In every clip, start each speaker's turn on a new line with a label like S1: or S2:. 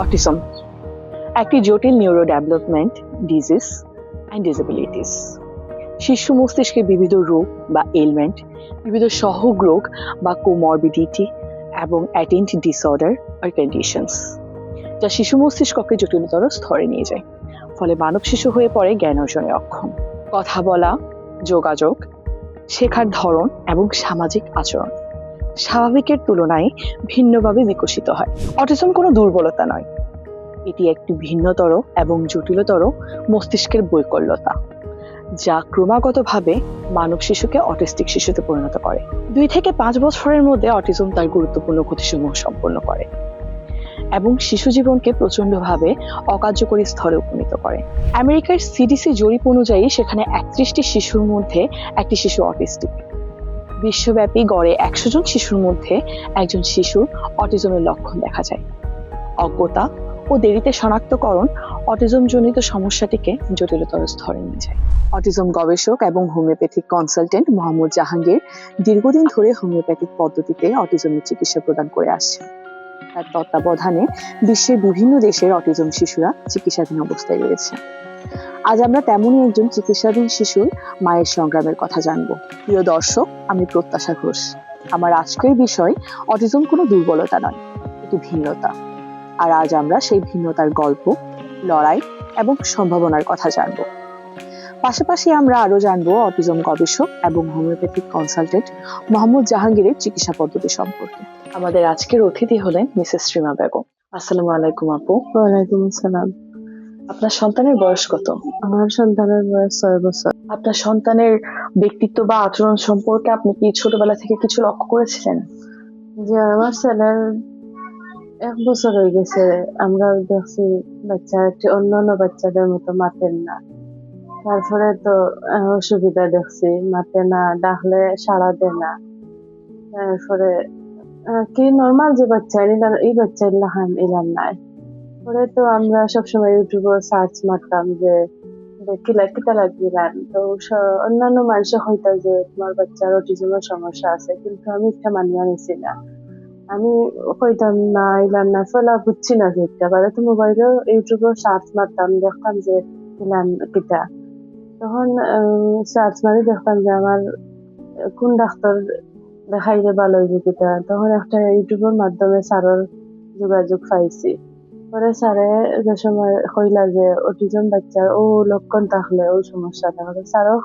S1: Autism একটি জটিল neuro development disease and disabilities শিশু মস্তিষ্কে বিবিধ রোগ বা এলমেন্ট বিবিধ সহগ রোগ বা কোমরবিডিটি এবং অ্যাটেন্ট ডিসঅর্ডার আর কন্ডিশনস যা শিশু মস্তিষ্ককে জটিলতর স্তরে নিয়ে যায়, ফলে মানব শিশু হয়ে পড়ে জ্ঞান অর্জনে অক্ষম। কথা বলা, যোগাযোগ, শেখার ধরন এবং সামাজিক আচরণ। স্বাভাবিকের তুলনায় ভিন্নভাবে বিকশিত হয়। অটিজম কোনো দুর্বলতা নয়। এটি একটি ভিন্নতর এবং জটিলতর মস্তিষ্কের বৈকল্যতা, যা ক্রমাগতভাবে মানব শিশুকে অটিস্টিক শিশুতে পরিণত করে। দুই থেকে পাঁচ বছরের মধ্যে অটিজম তার গুরুত্বপূর্ণ ক্ষতিসমূহ সম্পন্ন করে এবং শিশু জীবনকে প্রচণ্ডভাবে অকার্যকরী স্তরে উপনীত করে। আমেরিকার সিডিসি জরিপ অনুযায়ী সেখানে একত্রিশটি শিশুর মধ্যে একটি শিশু অটিস্টিক। বিশ্বব্যাপী গড়ে একশো জন শিশুর মধ্যে একজন শিশুর অটিজমের লক্ষণ দেখা যায়। অজ্ঞতা ও দেরিতে শনাক্তকরণ অটিজম জনিত সমস্যাটিকে জটিলতর স্তরে নিয়ে যায়। অটিজম গবেষক এবং হোমিওপ্যাথিক কনসালটেন্ট মোহাম্মদ জাহাঙ্গীর দীর্ঘদিন ধরে হোমিওপ্যাথিক পদ্ধতিতে অটিজমের চিকিৎসা প্রদান করে আসছেন। তার তত্ত্বাবধানে বিশ্বের বিভিন্ন দেশের অটিজম শিশুরা চিকিৎসাধীন অবস্থায় রয়েছে। আজ আমরা তেমনই একজন চিকিৎসাধীন শিশুর মায়ের সংগ্রামের কথা জানব। প্রিয় দর্শক, আমি প্রত্যাশা ঘোষ। আমার আজকের বিষয় অটিজম কোনো দুর্বলতা নয়, এটি ভিন্নতা। আর আজ আমরা সেই ভিন্নতার গল্প, লড়াই এবং সম্ভাবনার কথা জানব। পাশাপাশি আমরা আরও জানব অটিজম গবেষক এবং হোমিওপ্যাথিক কনসালটেন্ট মোহাম্মদ জাহাঙ্গীরের চিকিৎসা পদ্ধতি সম্পর্কে। আমাদের আজকের অতিথি হলেন মিসেস শ্রীমা বেগম। আসসালামু আলাইকুম আপু।
S2: ওয়ালাইকুম আসসালাম।
S1: আপনার সন্তানের বয়স কত?
S2: আমার সন্তানের বয়স ছয় বছর।
S1: আপনার সন্তানের ব্যক্তিত্ব বা আচরণ সম্পর্কে আপনি কি ছোটবেলা থেকে কিছু লক্ষ্য করেছিলেন?
S2: যে আমার ছেলের এক বছর হয়ে গেছে আমরা দেখছি বাচ্চা একটি অন্যান্য বাচ্চাদের মতো মাতেন না। তারপরে তো অসুবিধা দেখছি মাতে না ডাকলে সাড়া দেয় না। তারপরে কি নর্মাল যে বাচ্চা এলাম এই বাচ্চা ইলাম নাই পরে তো আমরা সবসময় ইউটিউবে সার্চ মারতাম যে কিলা, কিতা লাগিলাম। তো অন্যান্য মানুষে হয়তো যে তোমার বাচ্চার অটিজমের সমস্যা আছে, কিন্তু আমি একটা মানিয়ে নিছি না। আমি কইতাম না ইলাম না ফলা বুঝছি না যে একটা। বারে তো মোবাইলে ইউটিউবে সার্চ মারতাম, দেখতাম যে ইলাম কিতা। তখন সার্চ মারি দেখতাম যে আমার কোন ডাক্তার দেখাইলে ভালো হইবে কিতা। তখন একটা ইউটিউবের মাধ্যমে স্যারের যোগাযোগ পাইছি। পরে স্যারে যে সময় কইলা যে অটিজম বাচ্চার ও লক্ষণ থাকলে ও সমস্যা থাকলে স্যারও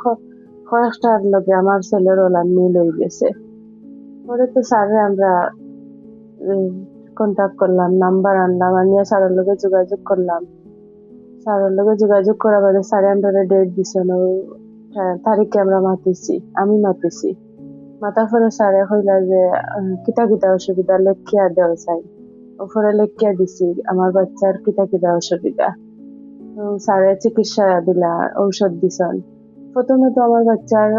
S2: কয়েকটার লগে আমার ছেলের ওলান মিল হয়ে গেছে পরে তো স্যারে আমরা কন্ট্যাক্ট করলাম নাম্বার আনলাম আনিয়ে স্যারের লগে যোগাযোগ করলাম স্যারের লগে যোগাযোগ করার পরে স্যারে আমরা ডেট দিছেন তারিখে আমরা মাতিছি আমি মাতিছি মাতার পরে স্যারে কইলা যে কিতা কিতা অসুবিধা লেখিয়া দেওয়া চাই ওপরে লেখিয়া দিছি, আমার বাচ্চার কিতা কিতা অসুবিধা স্যারে চিকিৎসা দিলা, ঔষধ দিছন। প্রথমে তো আমার বাচ্চার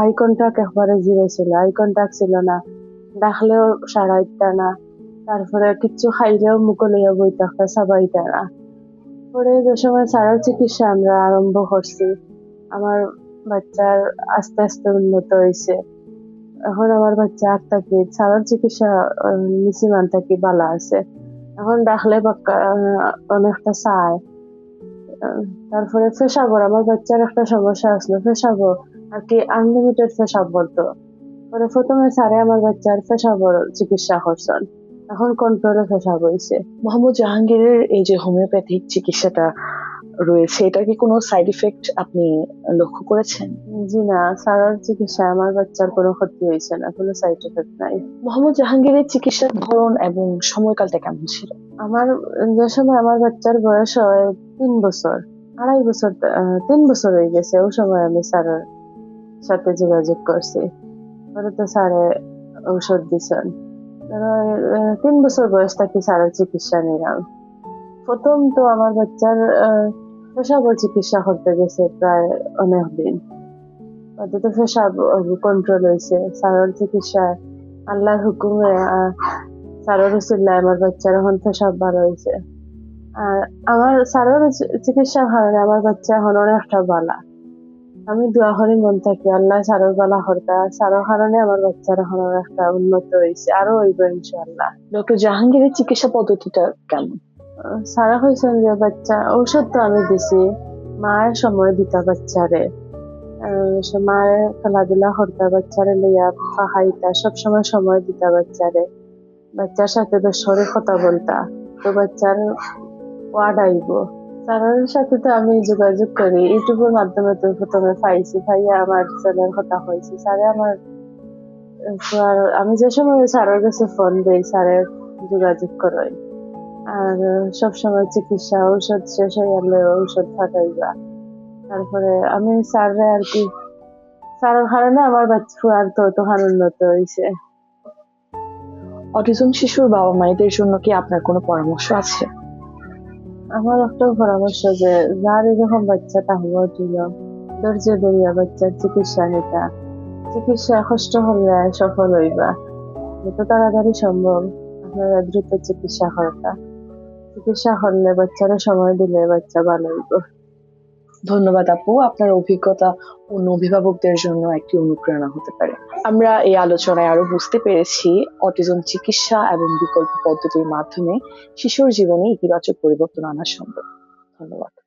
S2: আই কন্ট্যাক্ট একবারে জিরো ছিল, আই কন্ট্যাক্ট ছিল না। ডাকলেও সারা ইত্যা না। তারপরে কিচ্ছু খাইলেও মুখে লইয়া বই থাকতে সাবাইতা না। পরে যে সময় স্যারের চিকিৎসা আমরা আরম্ভ করছি, আমার বাচ্চার আস্তে আস্তে উন্নত হয়েছে এখন আমার বাচ্চা আট থাকি স্যারের চিকিৎসা নিচি মান থাকি আছে। এখন ডাকলে অনেকটা চায়। তারপরে পেশাবর আমার বাচ্চার একটা সমস্যা আসলো পেশাবো আর কি আনলিমিটেড পেশাব বলতো। পরে প্রথমে স্যারে আমার বাচ্চার পেশাবর চিকিৎসা করছেন। এখন কন্ট্রোলে ফেসাব হয়েছে
S1: মোহাম্মদ জাহাঙ্গীরের এই যে হোমিওপ্যাথিক চিকিৎসাটা রয়েছে এটা কি কোনো সাইড ইফেক্ট আপনি লক্ষ্য করেছেন?
S2: জি না স্যারের চিকিৎসা আমার বাচ্চার কোনো ক্ষতি হয়েছে না কোনো সাইড এফেক্ট নাই।
S1: মোহাম্মদ জাহাঙ্গীরের চিকিৎসার ধরন এবং সময়কালটা কেমন ছিল?
S2: আমার যে সময় আমার বাচ্চার বয়স হয় তিন বছর আড়াই বছর তিন বছর হয়ে গেছে ওই সময় আমি স্যারের সাথে যোগাযোগ করছি। পরে তো স্যারে ঔষধ দিছেন তিন বছর বয়স থেকে স্যারের চিকিৎসা নিলাম। প্রথম তো আমার বাচ্চার আহ, পেশাবর চিকিৎসা করতে গেছে প্রায় অনেক দিন পেশাব কন্ট্রোল হয়েছে স্যারের চিকিৎসায় আল্লাহর হুকুমে স্যারের উচিল্লায় আমার বাচ্চার এখন পেশাব ভালো হয়েছে আর আমার কারণে আমার বাচ্চা এখন অনেকটা বালা। আমি দোয়া করি মন থাকি, আল্লাহ স্যারের বালা করতা স্যারের কারণে আমার বাচ্চার এখন অনেকটা উন্নত হয়েছে আরও হইব ইনশাআল্লাহ।
S1: ডক্টর জাহাঙ্গীরের চিকিৎসা পদ্ধতিটা কেমন?
S2: সারা হয়েছেন যে বাচ্চা, ঔষধ তো আমি দিছি। মায়ের সময় দিতা বাচ্চারে। মায়ের খেলাধুলা করতা বাচ্চারে লইয়া খাইতা সবসময় সময় দিতা বাচ্চারে। বাচ্চার সাথে তো সরে কথা বলতা, তো বাচ্চার ওয়ার্ড আইব। স্যারের সাথে তো আমি যোগাযোগ করি। ইউটিউবের মাধ্যমে তো প্রথমে পাইছি, পাইয়া আমার ছেলের কথা হয়েছে স্যারে আমার আমি যে সময় স্যারের কাছে ফোন দিই, স্যারের যোগাযোগ করই। আর সব সময় চিকিৎসা ঔষধ শেষ হয়ে গেলে ঔষধ ফাটাইবা তারপরে আমি স্যাররে আর কি স্যারের কারণে আমার বাচ্চা আর তো তো উন্নত হয়েছে।
S1: অটিজম শিশুর বাবা মায়েদের জন্য কি আপনার কোনো পরামর্শ আছে?
S2: আমার একটা পরামর্শ যে যার এরকম বাচ্চাটা হওয়ার জন্য ধৈর্য ধরিয়া বাচ্চার চিকিৎসা নিতা। চিকিৎসা কষ্ট হলে সফল হইবা। যত তাড়াতাড়ি সম্ভব আপনারা দ্রুত চিকিৎসা করতা চিকিৎসা হলে বাচ্চারা, সময় দিলে বাচ্চা ভালো হইব
S1: ধন্যবাদ আপু, আপনার অভিজ্ঞতা অন্য অভিভাবকদের জন্য একটি অনুপ্রেরণা হতে পারে। আমরা এই আলোচনায় আরও বুঝতে পেরেছি, অটিজম চিকিৎসা এবং বিকল্প পদ্ধতির মাধ্যমে শিশুর জীবনে ইতিবাচক পরিবর্তন আনা সম্ভব। ধন্যবাদ।